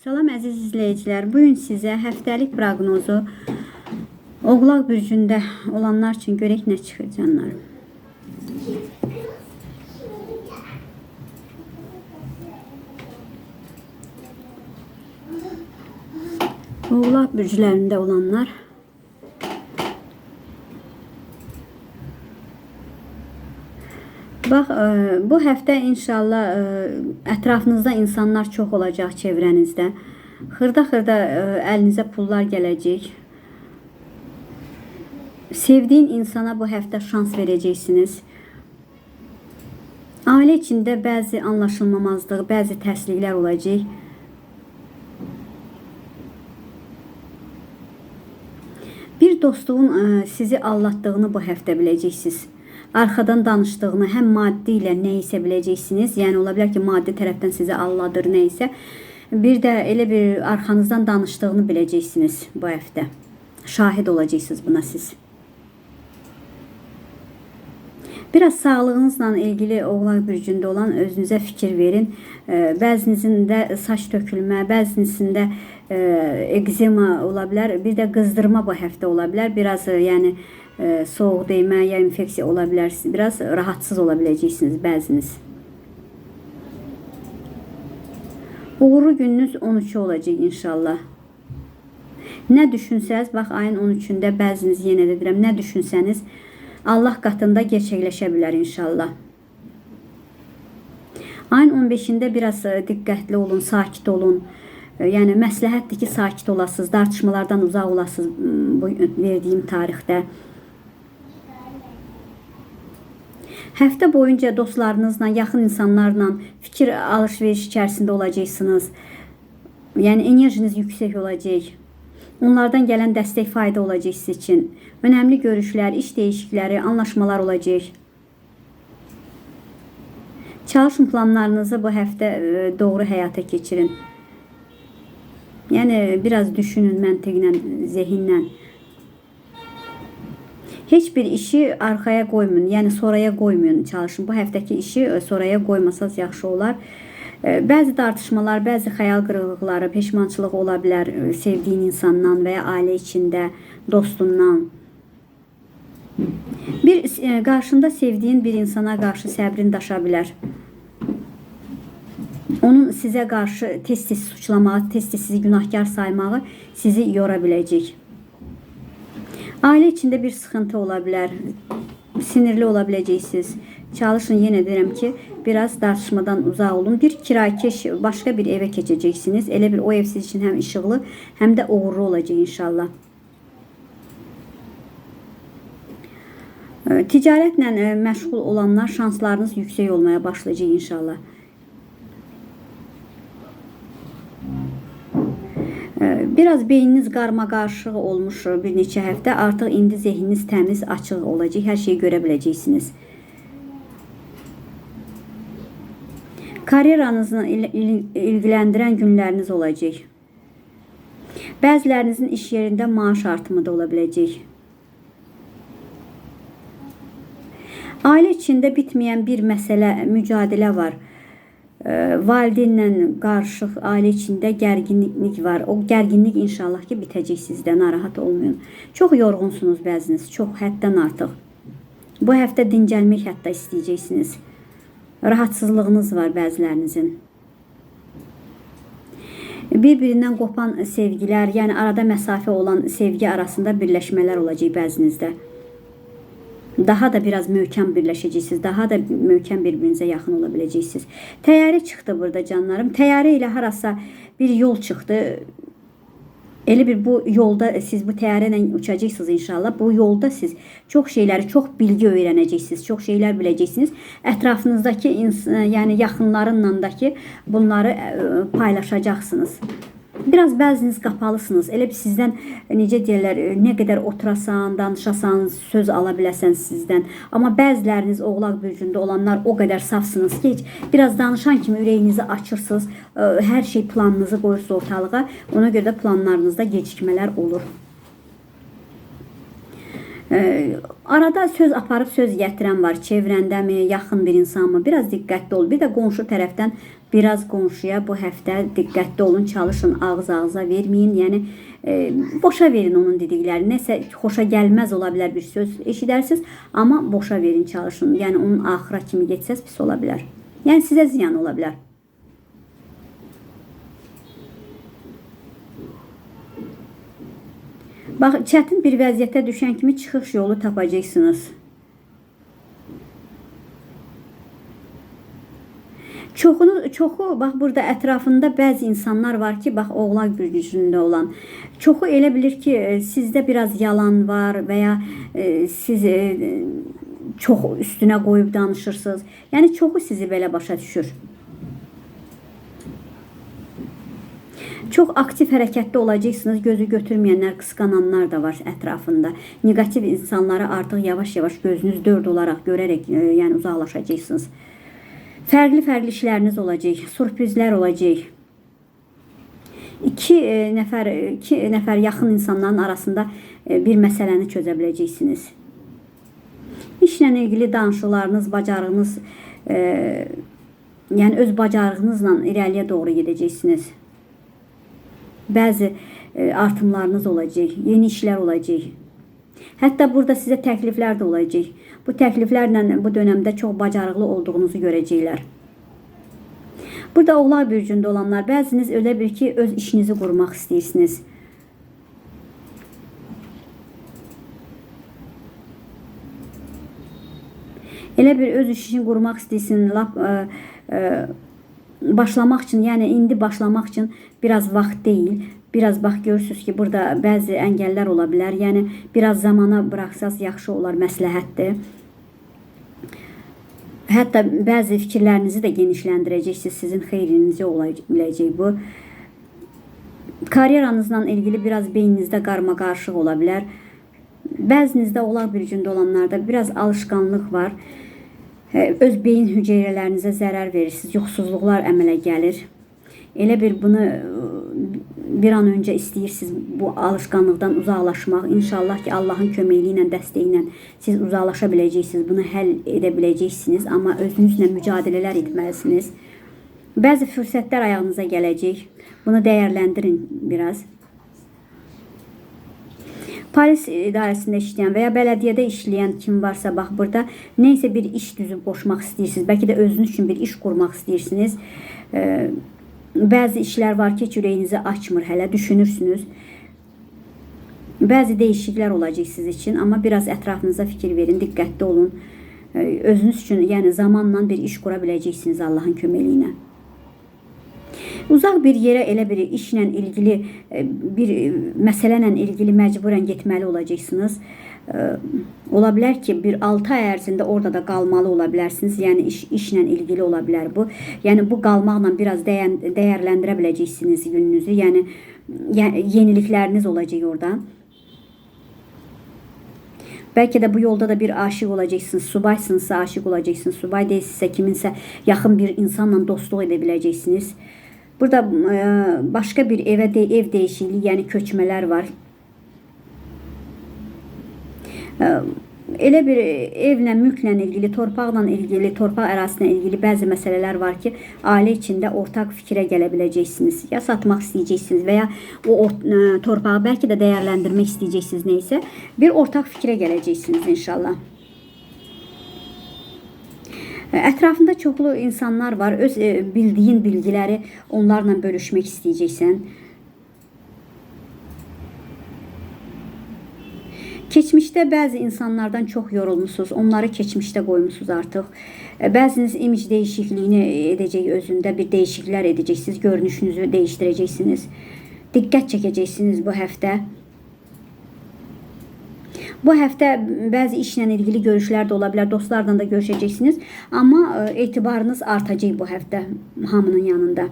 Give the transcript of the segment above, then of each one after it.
Salam əziz izləyicilər. Bu gün sizə həftəlik proqnozu Oğlaq bürcündə olanlar üçün görək nə çıxır canlarım. Oğlaq bürcülərində olanlar Bax, ə, bu həftə inşallah ə, ətrafınızda insanlar çox olacaq çevrənizdə. Xırda-xırda ə, əlinizə pullar gələcək. Sevdiyin insana bu həftə şans verəcəksiniz. Ailə içində bəzi anlaşılmamazlıq, bəzi tərsliklər olacaq. Bir dostluğun sizi aldatdığını bu həftə biləcəksiniz. Arxadan danışdığını həm maddi ilə nə isə biləcəksiniz. Yəni ola bilər ki, maddi tərəfdən sizi alladır nə isə. Bir də elə bir arxanızdan danışdığını biləcəksiniz bu həftə. Şahid olacaqsınız buna siz. Biraz sağlığınızla ilgili Oğlaq bürcündə olan özünüzə fikir verin. Ee, Bəzinizin də saç tökülmə, bəzinisində e, egzema ola bilər, bir də qızdırma bu həftə ola bilər. Biraz yəni e, soğuq dəymə ya infeksiya ola bilər. Biraz rahatsız ola biləcəksiniz bəziniz. Uğurlu gününüz 13 olacaq inşallah. Nə düşünsəz, bax ayın 13-də bəziniz yenə də deyirəm, düşünsəniz Allah qatında gerçəkləşə bilər inşallah. Ayın 15-də biraz e, diqqətli olun, sakit olun. E, Yəni məsləhətdir ki, sakit olasınız, tartışmalardan uzaq olasınız bu verdiyim tarixdə. Həftə boyunca dostlarınızla, yaxın insanlarla fikir alış-veriş içərisində olacaqsınız. Yəni enerjiniz yüksək olacaq. Onlardan gələn dəstək fayda olacaq siz üçün. Önəmli görüşlər, iş dəyişiklikləri, anlaşmalar olacaq. Çalışın planlarınızı bu həftə e, doğru həyata keçirin. Yəni biraz düşünün məntiqlə, zehinlə. Heç bir işi arxaya qoymayın, yəni sonraya qoymayın. Çalışın bu həftəki işi e, sonraya qoymasanız yaxşı olar. E, Bəzi tartışmalar, bəzi xəyal qırıqlıqları, peşmançılıq ola bilər e, sevdiyin insandan və ya ailə içində, dostundan. Bir qarşında sevdiyin bir insana qarşı səbrin daşa bilər. Onun sizə qarşı tez-tez suçlamağı, tez-tez sizi günahkar saymağı sizi yora biləcək. Ailə içində bir sıxıntı ola bilər. Sinirli ola biləcəksiniz. Çalışın yenə deyirəm ki, biraz tartışmadan uzaq olun. Bir kirakeş başqa bir evə keçəcəksiniz. Elə bir o ev siz üçün həm işıqlı, həm də uğurlu olacaq inşallah. E, Ticarətlə e, məşğul olanlar şanslarınız yüksək olmaya başlayacaq inşallah. Biraz beyniniz qarma qarışıq olmuş bir neçə həftə. Artıq indi zehniniz təmiz, açıq olacaq. Hər şeyi görə biləcəksiniz. Karyeranızla il- il- ilgiləndirən günləriniz. Bəzilərinizin iş yerində maaş artımı da ola biləcək. Ailə içində bitməyən bir məsələ, mücadilə var. Valideynlə qarışıq ailə içində gərginlik var. O gərginlik inşallah ki bitəcək sizdə, narahat olmayın. Çox yorğunsunuz bəziniz, çox həddən artıq. Bu həftə dincəlmək hətta istəyəcəksiniz. Rahatsızlığınız var bəzilərinizin. Bir-birindən qopan sevgilər, yəni arada məsafə olan sevgi arasında birləşmələr olacaq bəzinizdə. Daha da biraz möhkəm birləşəcəksiniz. Daha da möhkəm bir-birinizə yaxın ola biləcəksiniz. Təyyarə çıxdı burada canlarım. Təyyarə ilə harasa bir yol çıxdı. Elə bir bu yolda siz bu təyyarə ilə uçacaqsınız inşallah. Bu yolda siz çox şeyləri, çox bilgi öyrənəcəksiniz, çox şeylər biləcəksiniz. Ətrafınızdakı yəni yaxınlarınla da ki bunları ə, paylaşacaqsınız. Biraz bəziniz qapalısınız. Elə bir sizdən necə deyirlər, e, nə qədər oturasan, danışasan, söz ala biləsən sizdən. Amma bəziləriniz Oğlaq bürcündə olanlar o qədər safsınız ki, heç biraz danışan kimi ürəyinizi açırsınız. e, Hər şey planınızı qoyursunuz ortalığa. Ona görə də planlarınızda gecikmələr olur. Arada söz aparıb söz gətirən var. Çevrəndəmi, yaxın bir insanmı? Biraz diqqətli ol. Bir də qonşu tərəfdən biraz qonşuya bu həftə diqqətli olun, çalışın, ağız ağza verməyin. Yəni e, boşa verin onun dediklərini. Nəsə xoşa gəlməz ola bilər bir söz eşidərsiniz, amma boşa verin, çalışın. Yəni onun axıra kimi getsəz pis ola bilər. Yəni sizə ziyan ola bilər. Bax, çətin bir vəziyyətə düşən kimi çıxış yolu tapacaqsınız. Çoxunu, çoxu bax burada ətrafında bəzi insanlar var ki, bax oğlaq gücündə olan. Çoxu elə bilir ki, e, sizdə biraz yalan var və ya e, siz e, çox üstünə qoyub danışırsınız. Yəni çoxu sizi belə başa düşür. Çox aktiv hərəkətdə olacaqsınız. Gözü götürməyənlər, qısqananlar da var ətrafında. Neqativ insanları artıq yavaş-yavaş gözünüz dörd olaraq görərək, e, yəni uzaqlaşacaqsınız. Fərqli-fərqli işləriniz olacaq, sürprizlər olacaq. İki e, nəfər, iki nəfər yaxın insanların arasında e, bir məsələni çözə biləcəksiniz. İşlə ilgili danışıqlarınız, bacarığınız, e, yəni öz bacarığınızla irəliyə doğru gedəcəksiniz. Bəzi e, artımlarınız olacaq, yeni işlər olacaq. Hətta burada sizə təkliflər də olacaq. Bu təkliflərlə bu dövrdə çox bacarıqlı olduğunuzu görəcəklər. Burada Oğlaq bürcündə olanlar, bəziniz elə bir ki, öz işinizi qurmaq istəyirsiniz. Elə bir öz işini qurmaq istəyirsin, lap ə, ə, başlamaq üçün, yəni indi başlamaq üçün biraz vaxt deyil. Biraz bax görürsüz ki, burada bəzi əngəllər ola bilər. Yəni biraz zamana buraxsaz yaxşı olar, məsləhətdir. Hətta bəzi fikirlərinizi də genişləndirəcəksiniz. Sizin xeyrinizə ola biləcək bu. Karyeranızla ilgili biraz beyninizdə qarma-qarışıq ola bilər. Bəzinizdə olaq bir gündə olanlarda biraz alışqanlıq var. Hə, Öz beyin hüceyrələrinizə zərər verirsiniz. Yoxsuzluqlar əmələ gəlir. Elə bir bunu ə, bir an öncə istəyirsiniz bu alışqanlıqdan uzaqlaşmaq. İnşallah ki, Allahın köməkliyi ilə, dəstəyi ilə siz uzaqlaşa biləcəksiniz. Bunu həll edə biləcəksiniz, amma özünüzlə mücadilələr etməlisiniz. Bəzi fürsətlər ayağınıza gələcək. Bunu dəyərləndirin biraz. Polis idarəsində işləyən və ya bələdiyyədə işləyən kim varsa, bax burada nə bir iş düzüb qoşmaq istəyirsiniz. Bəlkə də özünüz üçün bir iş qurmaq istəyirsiniz. Ee, Bəzi işlər var ki, ürəyinizi açmır, hələ düşünürsünüz. Bəzi dəyişikliklər olacaq siz üçün, amma biraz ətrafınıza fikir verin, diqqətli olun. Ee, Özünüz üçün, yəni zamanla bir iş qura biləcəksiniz Allahın köməyi ilə. Uzaq bir yerə elə bir işlə ilgili e, bir e, məsələ ilə ilgili məcburən getməli olacaqsınız. E, Ola bilər ki, bir 6 ay ərzində orada da qalmalı ola bilərsiniz. Yəni iş işlə ilgili ola bilər bu. Yəni bu qalmaqla biraz dəyər, dəyərləndirə biləcəksiniz gününüzü. Yəni yenilikləriniz olacaq orada. Bəlkə də bu yolda da bir aşiq olacaqsınız. Subaysınızsa aşiq olacaqsınız. Subay deyilsinizsə kiminsə yaxın bir insanla dostluq edə biləcəksiniz. Burada e, başqa bir evə de ev dəyişikliyi, yəni köçmələr var. E, Elə bir evlə, mülklə ilgili, torpaqla ilgili, torpaq ərazisinə ilgili bəzi məsələlər var ki, ailə içində ortaq fikrə gələ biləcəksiniz. Ya satmaq istəyəcəksiniz və ya o ə, torpağı bəlkə də dəyərləndirmək istəyəcəksiniz nəysə, bir ortaq fikrə gələcəksiniz inşallah. Ətrafında çoxlu insanlar var. Öz e, bildiyin bilgiləri onlarla bölüşmək istəyəcəksən. Keçmişdə bəzi insanlardan çox yorulmusunuz. Onları keçmişdə qoymusunuz artıq. E, Bəziniz imic dəyişikliyini edəcək özündə bir dəyişikliklər edəcəksiniz. Görünüşünüzü dəyişdirəcəksiniz. Diqqət çəkəcəksiniz bu həftə. Bu həftə bəzi işlə ilgili görüşlər də ola bilər, dostlarla da görüşəcəksiniz, amma e, etibarınız artacaq bu həftə hamının yanında.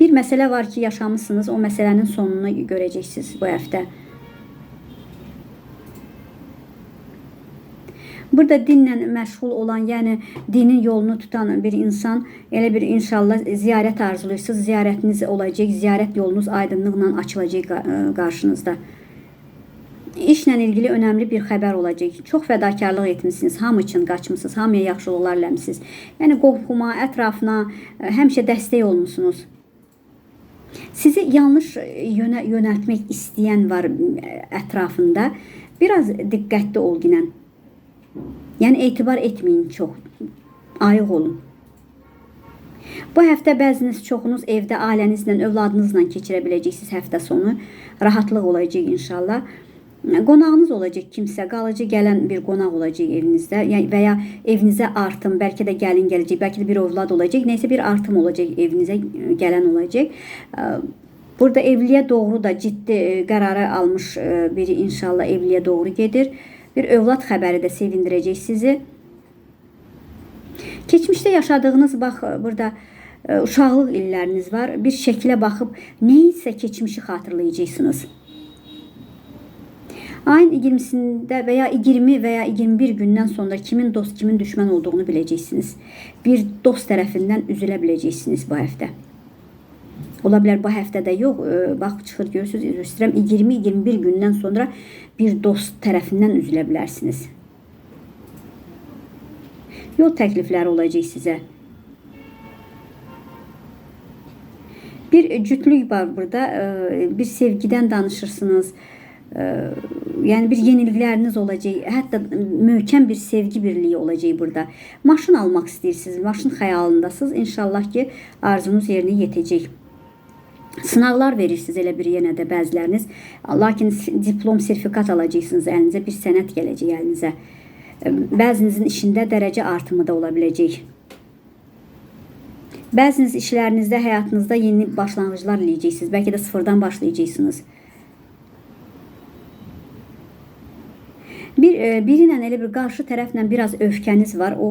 Bir məsələ var ki, yaşamısınız, o məsələnin sonunu görəcəksiniz bu həftə. Burada dinlə məşğul olan, yəni dinin yolunu tutan bir insan, elə bir inşallah ziyarət arzuluyorsunuz, ziyarətiniz olacaq, ziyarət yolunuz aydınlıqla açılacaq qa- qarşınızda. İşlə ilgili önəmli bir xəbər olacaq. Çox fədakarlıq etmisiniz, hamı üçün qaçmısınız, hamıya yaxşılıqlar eləmisiniz. Yəni qorxuma, ətrafına ə, həmişə dəstək olmusunuz. Sizi yanlış yönə yönəltmək istəyən var ə, ətrafında. Biraz diqqətli ol ginən. Yəni etibar etməyin çox. Ayıq olun. Bu həftə bəziniz çoxunuz evdə ailənizlə, övladınızla keçirə biləcəksiniz həftə sonu. Rahatlıq olacaq inşallah. Qonağınız olacaq kimsə, qalıcı gələn bir qonaq olacaq evinizdə, yəni və ya evinizə artım, bəlkə də gəlin gələcək, bəlkə də bir övlad olacaq, nəysə bir artım olacaq evinizə gələn olacaq. Burada evliliyə doğru da ciddi e, qərarı almış e, biri inşallah evliliyə doğru gedir. Bir övlad xəbəri də sevindirəcək sizi. Keçmişdə yaşadığınız bax burada e, uşaqlıq illəriniz var. Bir şəklə baxıb nəyisə keçmişi xatırlayacaqsınız. Ayın 20-sində və ya 20 və ya 21 gündən sonra kimin dost, kimin düşmən olduğunu biləcəksiniz. Bir dost tərəfindən üzülə biləcəksiniz bu həftə. Ola bilər bu həftədə yox, e, bax çıxır görürsüz, üzr istəyirəm 20-21 gündən sonra bir dost tərəfindən üzülə bilərsiniz. Yol təklifləri olacaq sizə. Bir cütlük var burada. e, Bir sevgidən danışırsınız. E, Yəni bir yenilikləriniz olacaq. Hətta möhkəm bir sevgi birliyi olacaq burada. Maşın almaq istəyirsiniz. Maşın xəyalındasınız. İnşallah ki, arzunuz yerinə yetəcək. Sınaqlar verirsiniz elə bir yenə də bəziləriniz. Lakin diplom, sertifikat alacaqsınız əlinizə, bir sənəd gələcək əlinizə. Bəzinizin işində dərəcə artımı da ola biləcək. Bəziniz işlərinizdə, həyatınızda yeni başlanğıclar eləyəcəksiniz. Bəlkə də sıfırdan başlayacaqsınız. Bir e, biri ilə elə bir qarşı tərəflə biraz öfkəniz var. O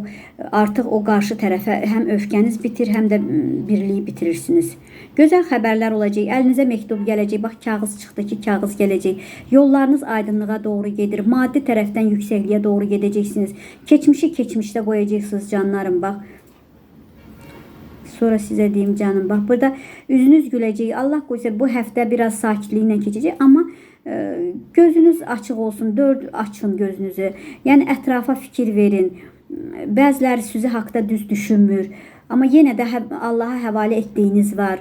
artıq o qarşı tərəfə həm öfkəniz bitir, həm də birliyi bitirirsiniz. Gözəl xəbərlər olacaq. Əlinizə məktub gələcək. Bax kağız çıxdı ki, kağız gələcək. Yollarınız aydınlığa doğru gedir. Maddi tərəfdən yüksəkliyə doğru gedəcəksiniz. Keçmişi keçmişdə qoyacaqsınız canlarım. Bax Sonra sizə deyim canım. Bax burada üzünüz güləcək. Allah qoysa bu həftə biraz sakitliklə keçəcək, amma gözünüz açıq olsun. Dörd açın gözünüzü. Yəni ətrafa fikir verin. Bəziləri sizi haqqda düz düşünmür, amma yenə də Allaha həvalə etdiyiniz var.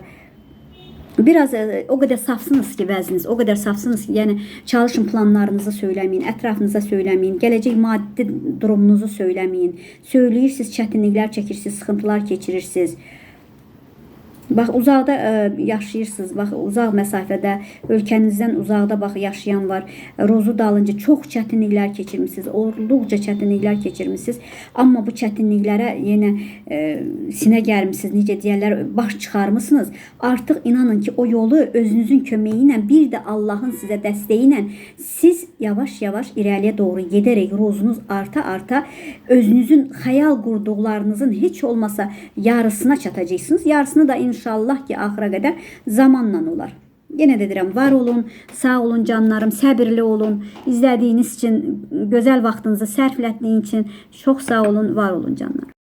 Biraz o qədər safsınız ki bəziniz, o qədər safsınız ki, yəni çalışın planlarınızı söyləməyin, ətrafınıza söyləməyin, gələcək maddi durumunuzu söyləməyin. Söyləyirsiniz, çətinliklər çəkirsiniz, sıxıntılar keçirirsiniz. Bax uzaqda ə, yaşayırsınız. Bax uzaq məsafədə, ölkənizdən uzaqda bax yaşayan var. Rozu dalınca çox çətinliklər keçirmisiniz. Olduqca çətinliklər keçirmisiniz. Amma bu çətinliklərə yenə ə, sinə gərmisiniz. Necə deyirlər, baş çıxarmısınız. Artıq inanın ki, o yolu özünüzün köməyi ilə, bir də Allahın sizə dəstəyi ilə siz yavaş-yavaş irəliyə doğru gedərək rozunuz arta-arta özünüzün xəyal qurduqlarınızın heç olmasa yarısına çatacaqsınız. Yarısını da inşallah ki axıra qədər zamanla olar. Yenə də deyirəm, var olun, sağ olun canlarım, səbirli olun. İzlədiyiniz üçün, gözəl vaxtınızı sərf etdiyiniz üçün çox sağ olun, var olun canlar.